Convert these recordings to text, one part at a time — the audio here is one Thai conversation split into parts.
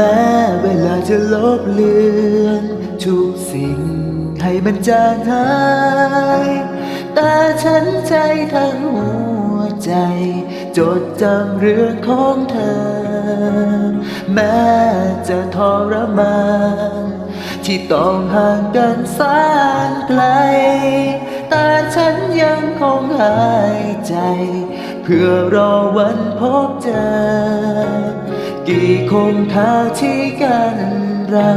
แม้เวลาจะลบเลือนทุกสิ่งให้มันจางหาย แต่ฉันใจทั้งหัวใจ จดจำเรื่องของเธอ แม้จะทรมานที่ต้องห่างกันแสนไกล แต่ฉันยังคงหายใจ เพื่อรอวันพบเจอ กี่คงคาที่กันเรา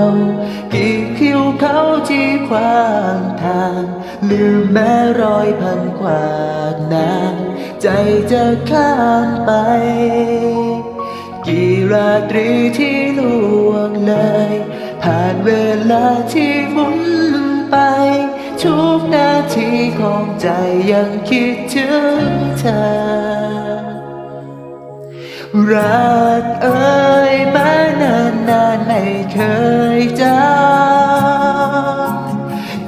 กี่คิวเขาที่ขวางทางลืมแม้รอยพันขวากนานใจจะข้ามไป กี่ราตรีที่ล่วงเลย ผ่านเวลาที่หมุนไป ทุกนาทีของใจยังคิดถึงเธอ รักเอ่ยมานานนานไม่เคยจาง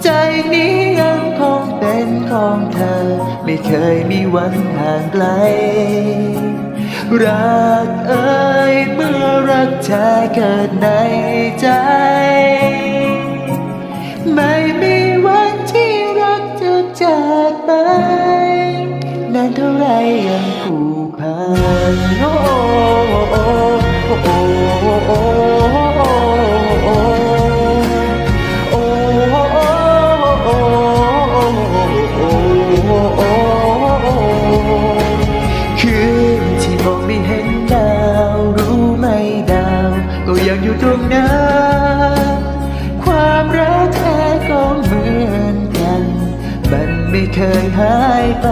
ใจนี้ยังคงเป็นของเธอ ไม่เคยมีวันห่างไกล รักเอ่ยเมื่อรักเธอเกิดในใจ ไม่มีวันที่รักจะจากไปนานเท่าไรยังผู โอ้โอ้โอ้โอ้ยังอยู่ตรงนั้นความรักแท้ก็เหมือนกัน มันไม่เคยหายไป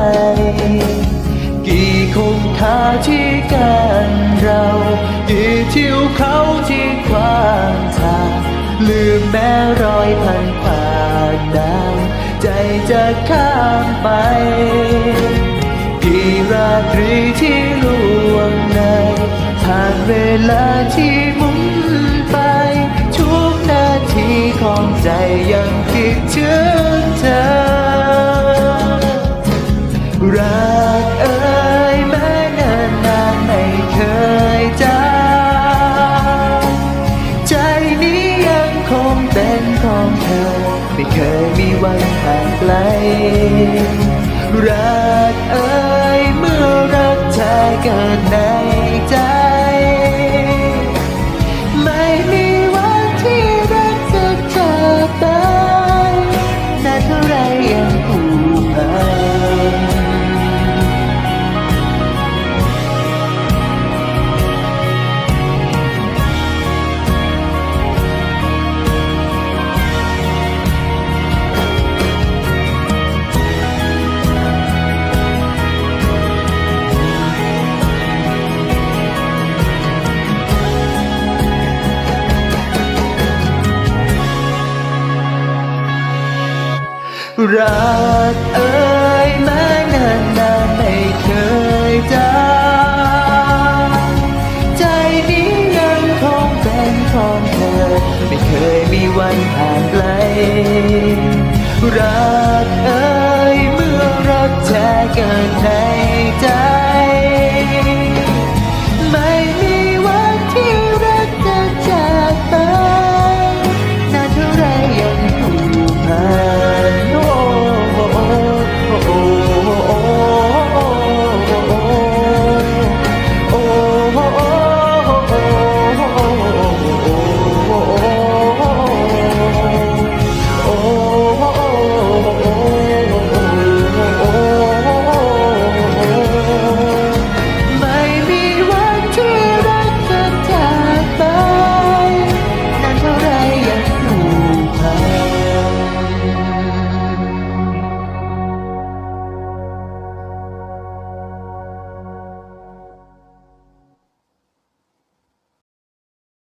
กี่คงคาที่กันเรากี่เทิวเขาที่ขวางทางลืมแม้รอยพันผ่านดาวใจจะข้ามไป กี่ราตรีที่ล่วงเลยผ่านเวลาที่หมุนไป ทุกนาทีของใจยังคิดถึงเธอรัก เคยมีวันห่างไกล รักเอ่ยเมื่อรักเธอเกิดใน รักเอ่ยแม้นานนานไม่เคยจางใจนี้ยังคงเป็นของเธอ ไม่เคยมีวันห่างไกล รักเอ่ยเมื่อรักแท้เกิดใน